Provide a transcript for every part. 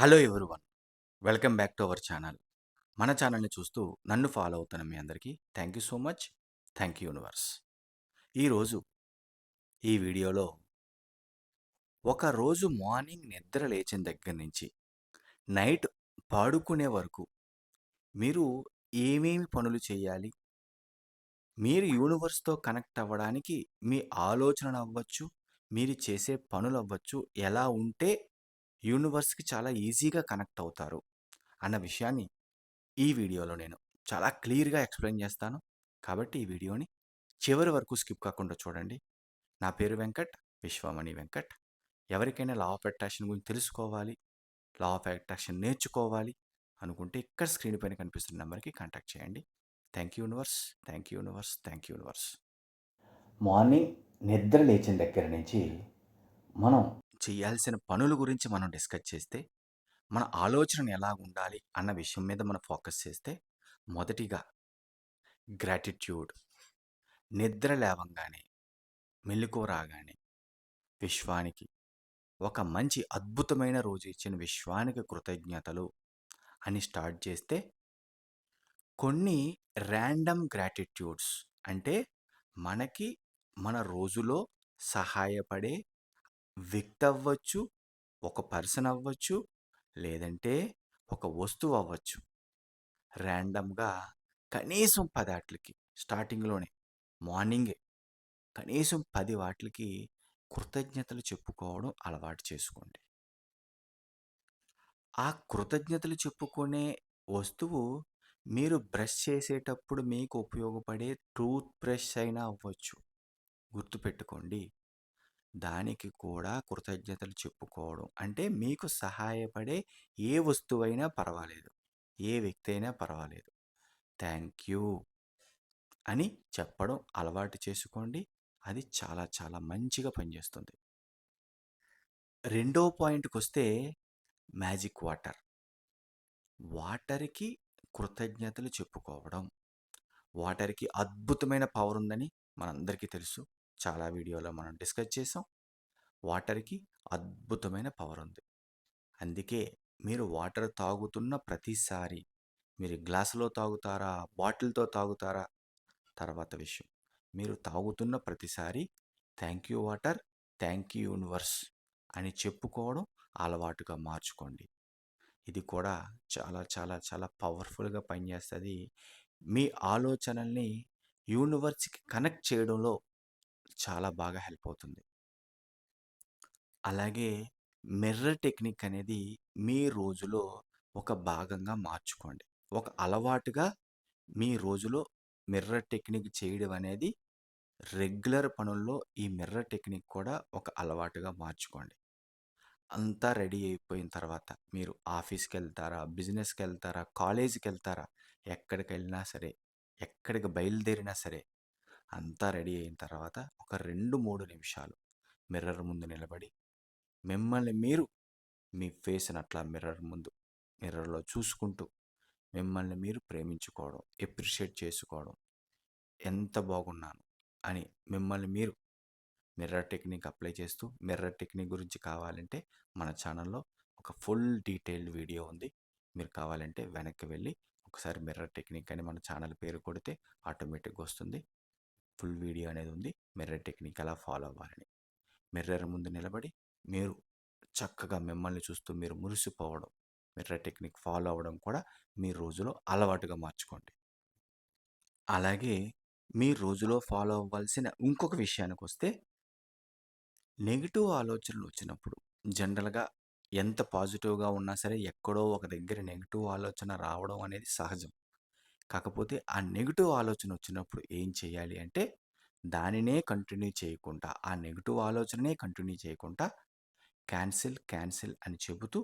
Hello everyone. Welcome back to our channel. మన ఛానల్ని చూస్తూ నన్ను ఫాలో అవుతున్న మీ అందరికీ thank you so much. Thank you universe. ఈరోజు ఈ వీడియోలో ఒక రోజు మార్నింగ్ నిద్ర లేచిన దగ్గర నుంచి నైట్ పాడుకునే వరకు మీరు ఏమేమి పనులు చేయాలి? మీరు యూనివర్స్తో కనెక్ట్ అవ్వడానికి మీ ఆలోచనలు అవ్వచ్చు మీరు చేసే పనులు అవ్వచ్చు ఎలా ఉంటే యూనివర్స్కి చాలా ఈజీగా కనెక్ట్ అవుతారు అన్న విషయాన్ని ఈ వీడియోలో నేను చాలా క్లియర్గా ఎక్స్ప్లెయిన్ చేస్తాను. కాబట్టి ఈ వీడియోని చివరి వరకు స్కిప్ కాకుండా చూడండి. నా పేరు వెంకట్ విశ్వమణి వెంకట్. ఎవరికైనా లా ఆఫ్ అట్రాక్షన్ గురించి తెలుసుకోవాలి లా ఆఫ్ అట్రాక్షన్ నేర్చుకోవాలి అనుకుంటే ఇక్కడ స్క్రీన్ పైన కనిపిస్తున్న నెంబర్కి కాంటాక్ట్ చేయండి. Thank you universe thank you universe thank you universe. Morning నిద్ర లేచిన దగ్గర నుంచి మనం చేయాల్సిన పనుల గురించి మనం డిస్కస్ చేస్తే మన ఆలోచన ఎలా ఉండాలి అన్న విషయం మీద మనం ఫోకస్ చేస్తే మొదటిగా గ్రాటిట్యూడ్ నిద్ర లేవంగానే మెలకువ రాగానే విశ్వానికి ఒక మంచి అద్భుతమైన రోజు ఇచ్చిన విశ్వానికి కృతజ్ఞతలు అని స్టార్ట్ చేస్తే కొన్ని ర్యాండమ్ గ్రాటిట్యూడ్స్ అంటే మనకి మన రోజులో సహాయపడే వ్యక్తి అవ్వచ్చు ఒక పర్సన్ అవ్వచ్చు లేదంటే ఒక వస్తువు అవ్వచ్చు. ర్యాండమ్గా కనీసం పది వాటికి స్టార్టింగ్లోనే మార్నింగే కనీసం పది వాటికి కృతజ్ఞతలు చెప్పుకోవడం అలవాటు చేసుకోండి. ఆ కృతజ్ఞతలు చెప్పుకునే వస్తువు మీరు బ్రష్ చేసేటప్పుడు మీకు ఉపయోగపడే టూత్ బ్రష్ అయినా అవ్వచ్చు. గుర్తుపెట్టుకోండి దానికి కూడా కృతజ్ఞతలు చెప్పుకోవడం. అంటే మీకు సహాయపడే ఏ వస్తువైనా పర్వాలేదు. ఏ వ్యక్తి అయినా పర్వాలేదు. థ్యాంక్ యూ అని చెప్పడం అలవాటు చేసుకోండి. అది చాలా చాలా మంచిగా పనిచేస్తుంది. రెండో పాయింట్కి వస్తే మ్యాజిక్ వాటర్. వాటర్కి కృతజ్ఞతలు చెప్పుకోవడం. వాటర్కి అద్భుతమైన పవర్ ఉందని మనందరికీ తెలుసు. చాలా వీడియోలో మనం డిస్కస్ చేసాం. వాటర్కి అద్భుతమైన పవర్ ఉంది. అందుకే మీరు వాటర్ తాగుతున్న ప్రతిసారి మీరు గ్లాసులో తాగుతారా బాటిల్తో తాగుతారా? తర్వాత విషయం. మీరు తాగుతున్న ప్రతిసారి thank you water thank you universe అని చెప్పుకోవడం అలవాటుగా మార్చుకోండి. ఇది కూడా చాలా చాలా చాలా పవర్ఫుల్గా పనిచేస్తుంది. మీ ఆలోచనల్ని యూనివర్స్కి కనెక్ట్ చేయడంలో చాలా బాగా హెల్ప్ అవుతుంది. అలాగే మిర్రర్ టెక్నిక్ అనేది మీ రోజులో ఒక భాగంగా మార్చుకోండి. ఒక అలవాటుగా మీ రోజులో మిర్రర్ టెక్నిక్ చేయడం అనేది రెగ్యులర్ పనుల్లో ఈ మిర్రర్ టెక్నిక్ కూడా ఒక అలవాటుగా మార్చుకోండి. అంతా రెడీ అయిపోయిన తర్వాత మీరు ఆఫీస్కి వెళ్తారా బిజినెస్కి వెళ్తారా కాలేజీకి వెళ్తారా ఎక్కడికి వెళ్ళినా సరే ఎక్కడికి బయలుదేరినా సరే అంతా రెడీ అయిన తర్వాత ఒక రెండు మూడు నిమిషాలు మిర్రర్ ముందు నిలబడి మిమ్మల్ని మీరు మీ ఫేస్ని అట్లా మిర్రర్ ముందు మిర్రర్లో చూసుకుంటూ మిమ్మల్ని మీరు ప్రేమించుకోవడం ఎప్రిషియేట్ చేసుకోవడం ఎంత బాగున్నాను అని మిమ్మల్ని మీరు మిర్రర్ టెక్నిక్ అప్లై చేస్తూ మిర్రర్ టెక్నిక్ గురించి కావాలంటే మన ఛానల్లో ఒక ఫుల్ డీటెయిల్డ్ వీడియో ఉంది. మీరు కావాలంటే వెనక్కి వెళ్ళి ఒకసారి మిర్రర్ టెక్నిక్ అని మన ఛానల్ పేరు కొడితే ఆటోమేటిక్గా వస్తుంది. ఫుల్ వీడియో అనేది ఉంది. మిర్రర్ టెక్నిక్ ఎలా ఫాలో అవ్వాలని. మిర్రర్ ముందు నిలబడి మీరు చక్కగా మిమ్మల్ని చూస్తూ మీరు మురిసిపోవడం మిర్రర్ టెక్నిక్ ఫాలో అవ్వడం కూడా మీ రోజులో అలవాటుగా మార్చుకోండి. అలాగే మీ రోజులో ఫాలో అవ్వాల్సిన ఇంకొక విషయానికి వస్తే నెగిటివ్ ఆలోచనలు వచ్చినప్పుడు జనరల్గా ఎంత పాజిటివ్గా ఉన్నా సరే ఎక్కడో ఒక దగ్గర నెగిటివ్ ఆలోచన రావడం అనేది సహజం. కాకపోతే ఆ నెగిటివ్ ఆలోచన వచ్చినప్పుడు ఏం చేయాలి అంటే దానినే కంటిన్యూ చేయకుండా ఆ నెగిటివ్ ఆలోచననే కంటిన్యూ చేయకుండా క్యాన్సిల్ క్యాన్సిల్ అని చెబుతూ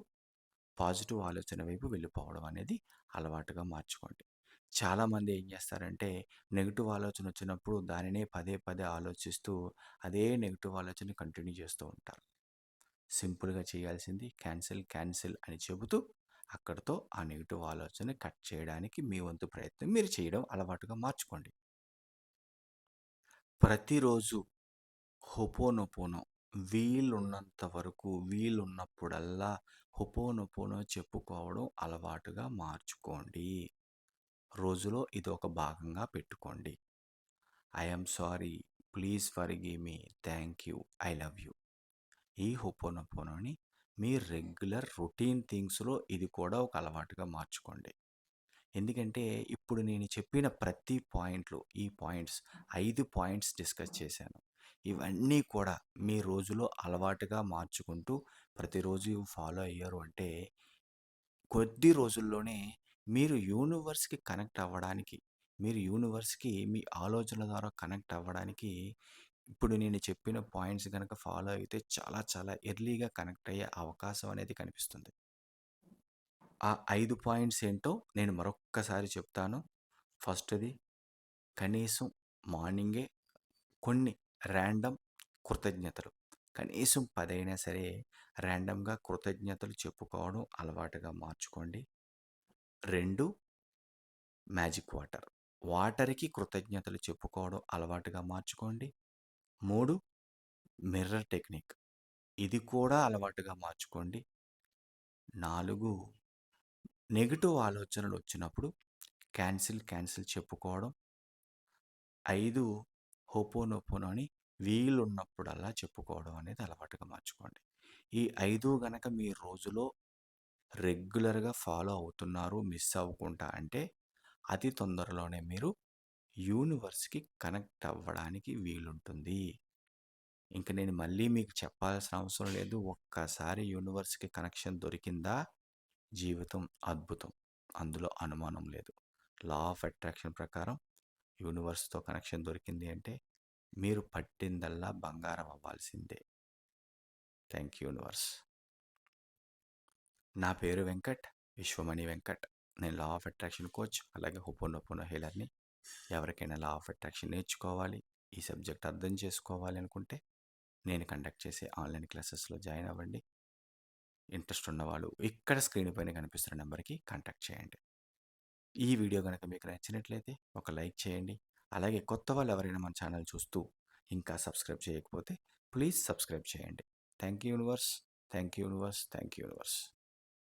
పాజిటివ్ ఆలోచన వైపు వెళ్ళిపోవడం అనేది అలవాటుగా మార్చుకోండి. చాలామంది ఏం చేస్తారంటే నెగిటివ్ ఆలోచన వచ్చినప్పుడు దానినే పదే పదే ఆలోచిస్తూ అదే నెగిటివ్ ఆలోచన కంటిన్యూ చేస్తూ ఉంటారు. సింపుల్గా చేయాల్సింది క్యాన్సిల్ క్యాన్సిల్ అని చెబుతూ అక్కడితో ఆ నెగిటివ్ ఆలోచన కట్ చేయడానికి మీ వంతు ప్రయత్నం మీరు చేయడం అలవాటుగా మార్చుకోండి. ప్రతిరోజు హోపోనోపోనో వీలున్నంత వరకు వీలున్నప్పుడల్లా హుపోనొపోనో చెప్పుకోవడం అలవాటుగా మార్చుకోండి. రోజులో ఇది ఒక భాగంగా పెట్టుకోండి. I sorry please forgive me thank you I love you ఈ హుపోనొపోనోని మీ రెగ్యులర్ రొటీన్ థింగ్స్లో ఇది కూడా ఒక అలవాటుగా మార్చుకోండి. ఎందుకంటే ఇప్పుడు నేను చెప్పిన ప్రతి పాయింట్లు ఈ పాయింట్స్ ఐదు పాయింట్స్ డిస్కస్ చేశాను. ఇవన్నీ కూడా మీ రోజులో అలవాటుగా మార్చుకుంటూ ప్రతిరోజు ఫాలో అయ్యారు అంటే కొద్ది రోజుల్లోనే మీరు యూనివర్స్కి కనెక్ట్ అవ్వడానికి మీరు యూనివర్స్కి మీ ఆలోచనల ద్వారా కనెక్ట్ అవ్వడానికి ఇప్పుడు నేను చెప్పిన పాయింట్స్ కనుక ఫాలో అయితే చాలా చాలా ఎర్లీగా కనెక్ట్ అయ్యే అవకాశం అనేది కనిపిస్తుంది. ఆ ఐదు పాయింట్స్ ఏంటో నేను మరొక్కసారి చెప్తాను. ఫస్ట్ది కనీసం మార్నింగే కొన్ని ర్యాండమ్ కృతజ్ఞతలు. కనీసం పదైనా సరే ర్యాండమ్గా కృతజ్ఞతలు చెప్పుకోవడం అలవాటుగా మార్చుకోండి. రెండు మ్యాజిక్ వాటర్. వాటర్కి కృతజ్ఞతలు చెప్పుకోవడం అలవాటుగా మార్చుకోండి. మూడు మిర్రర్ టెక్నిక్. ఇది కూడా అలవాటుగా మార్చుకోండి. నాలుగు నెగిటివ్ ఆలోచనలు వచ్చినప్పుడు క్యాన్సిల్ క్యాన్సిల్ చెప్పుకోవడం. ఐదు హోపోనోపోనో అని వీలున్నప్పుడల్లా చెప్పుకోవడం అనేది అలవాటుగా మార్చుకోండి. ఈ ఐదు గనక మీ రోజులో రెగ్యులర్గా ఫాలో అవుతున్నారు మిస్ అవ్వకుండా అంటే అతి తొందరలోనే మీరు యూనివర్స్కి కనెక్ట్ అవ్వడానికి వీలుంటుంది. ఇంక నేను మళ్ళీ మీకు చెప్పాల్సిన అవసరం లేదు. ఒక్కసారి యూనివర్స్కి కనెక్షన్ దొరికిందా? జీవితం అద్భుతం. అందులో అనుమానం లేదు. లా ఆఫ్ అట్రాక్షన్ ప్రకారం యూనివర్స్తో కనెక్షన్ దొరికింది అంటే మీరు పట్టిందల్లా బంగారం అవ్వాల్సిందే. Thank you universe. నా పేరు వెంకట్. విశ్వమణి వెంకట్. నేను లా ఆఫ్ అట్రాక్షన్ కోచ్ అలాగే హుపోనొపోనో హీలర్ని ఎవరికైనా లా ఆఫ్ అట్రాక్షన్ నేర్చుకోవాలి. ఈ సబ్జెక్ట్ అర్థం చేసుకోవాలి అనుకుంటే నేను కండక్ట్ చేసే ఆన్లైన్ క్లాసెస్లో జాయిన్ అవ్వండి. ఇంట్రెస్ట్ ఉన్నవాళ్ళు ఇక్కడ స్క్రీన్ పైన కనిపిస్తున్న నెంబర్కి కాంటాక్ట్ చేయండి. ఈ వీడియో కనుక మీకు నచ్చినట్లయితే ఒక లైక్ చేయండి. అలాగే కొత్త వాళ్ళు ఎవరైనా మన ఛానల్ చూస్తూ ఇంకా సబ్స్క్రైబ్ చేయకపోతే ప్లీజ్ సబ్స్క్రైబ్ చేయండి. Thank you universe thank you universe thank you universe.